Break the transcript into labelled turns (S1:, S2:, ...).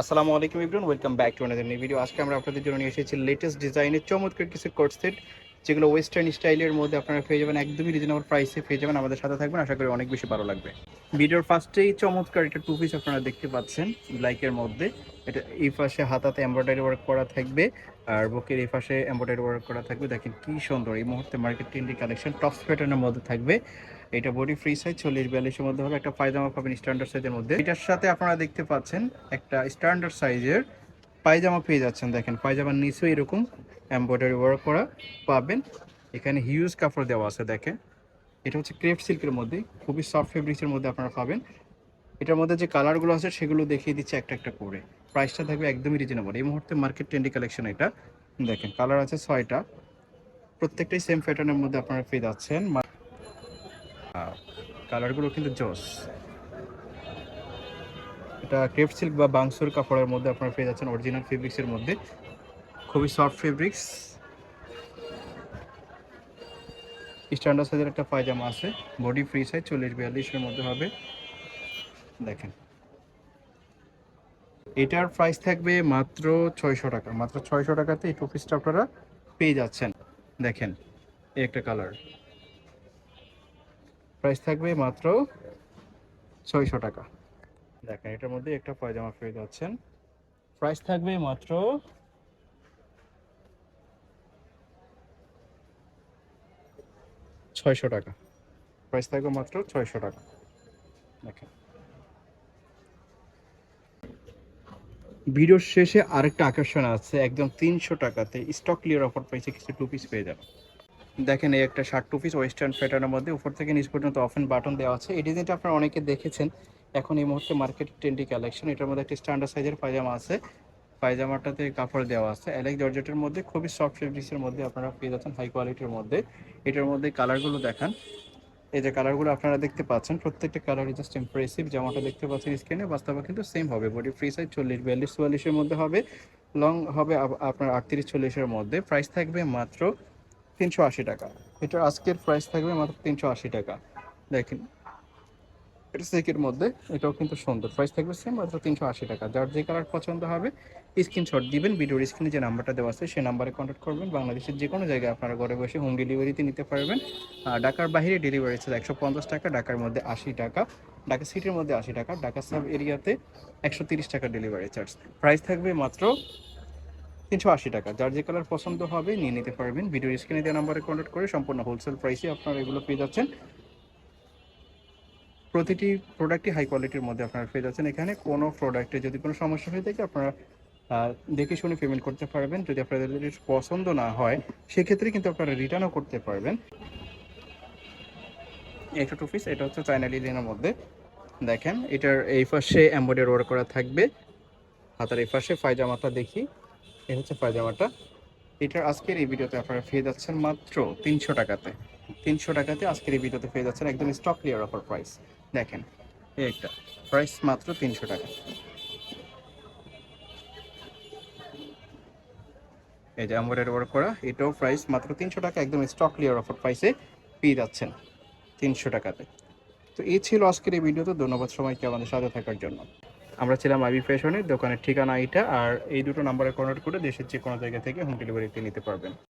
S1: আসসালামু আলাইকুম Ibran welcome back to another new video. আজকে আমরা আপনাদের জন্য নিয়ে এসেছি লেটেস্ট ডিজাইনের চমৎকার কিছু কোট সেট যেগুলো ওয়েস্টার্ন স্টাইলের মধ্যে আপনারা পেয়ে যাবেন, একদমই রিজনেবল প্রাইসে পেয়ে যাবেন। আমাদের সাথে থাকবেন, আশা করি অনেক বেশি ভালো লাগবে। ভিডিওর ফার্স্টেই চমৎকার একটা টু পিস আপনারা দেখতে পাচ্ছেন ব্ল্যাকের মধ্যে। এটা এই পাশে হাতাতে এমব্রয়ডারি ওয়ার্ক করা থাকবে, আর বুকের এই পাশে এমব্রয়ডারি ওয়ার্ক করা থাকবে। দেখেন কি সুন্দর, এই মুহূর্তে মার্কেট ট্রেন্ডি কালেকশন টপস প্যাটার্নের মধ্যে থাকবে। এটা বডি ফ্রি সাইজ চল্লিশ বিয়াল্লিশের মধ্যে হবে, একটা পায়জামা পাবেন স্ট্যান্ডার্ড সাইজের মধ্যে। এটার সাথে আপনারা দেখতে পাচ্ছেন, একটা স্ট্যান্ডার্ড সাইজের পায়জামা পেয়ে যাচ্ছেন। দেখেন, পায়জামার নিচেও এরকম এমব্রয়ডারি ওয়ার্ক করা পাবেন। এখানে হিউজ কাপড় দেওয়া আছে, দেখেন। এটা হচ্ছে ক্রেপ সিল্কের মধ্যে, খুবই সফট ফেব্রিক্সের মধ্যে আপনারা পাবেন। এটার মধ্যে যে কালারগুলো আছে, সেগুলো দেখিয়ে দিচ্ছে একটা একটা করে। প্রাইসটা থাকবে একদমই রিজনেবল এই মুহূর্তে মার্কেট ট্রেন্ডি কালেকশন এটা। দেখেন কালার আছে ছয়টা। প্রত্যেকটাই সেম প্যাটার্নের মধ্যে আপনারা পেয়ে যাচ্ছেন। কালারগুলো কিন্তু জস। এটা ক্রেপ সিল্ক বা বাংসুর কাপড়ের মধ্যে আপনারা পেয়ে যাচ্ছেন অরিজিনাল ফেব্রিক্সের মধ্যে। খুবই সফট ফেব্রিক্স স্ট্যান্ডার্ড সাইজের একটা পায়জামা আছে। বডি ফ্রি সাইজ চল্লিশ বিয়াল্লিশের মধ্যে হবে। দেখেন। এটার প্রাইস থাকবে মাত্র ছয়শো টাকা। মাত্র ছয়শো টাকাতে এই টু পিসটা আপনারা পেয়ে যাচ্ছেন। দেখেন, এই একটা কালার প্রাইস থাকবে মাত্র ছয়শো টাকা। দেখেন, এটার মধ্যে একটা পায়জামা পেয়ে যাচ্ছেন। প্রাইস থাকবে মাত্র ছয়শো টাকা। প্রাইস থাকবে মাত্র ছয়শো টাকা। দেখেন। ভিডিওর শেষে আরেকটা আকর্ষণ আছে একদম তিনশো টাকাতে স্টক ক্লিয়ার অফার প্রাইসে কিছু টু পিস পেয়ে যাবেন। দেখেন এই একটা শার্ট টু পিস ওয়েস্টার্ন প্যাটার্নের মধ্যে উপর থেকে নিচ পর্যন্ত অফেন বাটন দেওয়া আছে। এই ডিজাইনটা আপনারা অনেকে দেখেছেন এখন এই মুহূর্তে মার্কেট ট্রেন্ডি কালেকশন এটার মধ্যে একটা স্ট্যান্ডার্ড সাইজের পায়জামা আছে। পায়জামাটাতে কাপড় দেওয়া আছে। অ্যালেক জর্জেটের মধ্যে খুবই সফট ফেব্রিক্সের মধ্যে আপনারা পেয়ে যাচ্ছেন হাই কোয়ালিটির মধ্যে। এটার মধ্যে কালারগুলো দেখান। এই যে কালারগুলো আপনারা দেখতে পাচ্ছেন, প্রত্যেকটা কালারই জাস্ট ইম্প্রেসিভ জামাটা দেখতে পাচ্ছেন স্ক্রিনে বাস্তবে কিন্তু সেম হবে। বডি ফ্রি সাইজ চল্লিশ, বিয়াল্লিশ চুয়াল্লিশের মধ্যে হবে। লং হবে আপনার আটত্রিশ চল্লিশের মধ্যে। প্রাইস থাকবে মাত্র তিনশো আশি টাকা। এটার আজকের প্রাইস থাকবে মাত্র তিনশো আশি টাকা। দেখেন এটা সেকের মধ্যে, এটাও কিন্তু সুন্দর। প্রাইস থাকবে সেম মাত্র তিনশো আশি টাকা। যার যে কালার পছন্দ হবে স্ক্রিনশট দিবেন ভিডিওর স্ক্রিনে যে নাম্বারটা দেওয়া আছে সেই নাম্বারে কন্ট্যাক্ট করবেন। বাংলাদেশের যে কোনো জায়গায় আপনারা ঘরে বসে হোম ডেলিভারিতে নিতে পারবেন। ঢাকার বাইরে ডেলিভারি চার্জ একশো পঞ্চাশ টাকা, ঢাকার মধ্যে আশি টাকা, ঢাকা সিটির মধ্যে আশি টাকা, ঢাকা সাব এরিয়াতে একশো তিরিশ টাকা ডেলিভারি চার্জ প্রাইস থাকবে মাত্র তিনশো আশি টাকা। যার যে কালার পছন্দ হবে, নিয়ে নিতে পারবেন। ভিডিও স্ক্রিনে দেওয়া নাম্বারে কন্ট্যাক্ট করে সম্পূর্ণ হোলসেল প্রাইসে আপনারা এগুলো পেয়ে যাচ্ছেন। প্রতিটি প্রোডাক্টই হাই কোয়ালিটির মধ্যে আপনারা পেয়ে যাচ্ছেন। এখানে কোনো প্রোডাক্টে যদি কোনো সমস্যা হয়ে থাকে, আপনারা দেখে শুনে পেমেন্ট করতে পারবেন। যদি আপনাদের পছন্দ না হয়, সেক্ষেত্রে কিন্তু আপনারা রিটার্নও করতে পারবেন। একটা টু পিস এটা হচ্ছে চাইনা ডিজাইনের মধ্যে। দেখেন, এটার এই পাশে এম্বয়ডারি ওয়ার্ক করা থাকবে। হাতার এই পাশে পায়জামাটা দেখি। এই হচ্ছে পায়জামাটা। এটার আজকের এই ভিডিওতে আপনারা পেয়ে যাচ্ছেন মাত্র তিনশো টাকাতে। তিনশো টাকাতে আজকের এই ভিডিওতে পেয়ে যাচ্ছেন একদম স্টক ক্লিয়ার অফার প্রাইস দেখেন একটা। প্রাইস মাত্র তিনশো টাকা। এই যে এম্বয়ডারি ওয়ার্ক করা, এটাও প্রাইস মাত্র তিনশো টাকা, একদম স্টক ক্লিয়ার অফার প্রাইসে পেয়ে যাচ্ছেন তিনশো টাকাতে। তো এই ছিল আজকের এই ভিডিওতে ধন্যবাদ সবাইকে আমাদের সাথে থাকার জন্য। আমরা ছিলাম আইবি ফ্যাশনের দোকানের ঠিকানা এইটা, আর এই দুটো নাম্বারে কন্ট্যাক্ট করে দেশের যে কোনো জায়গা থেকে হোম ডেলিভারিতে নিতে পারবেন।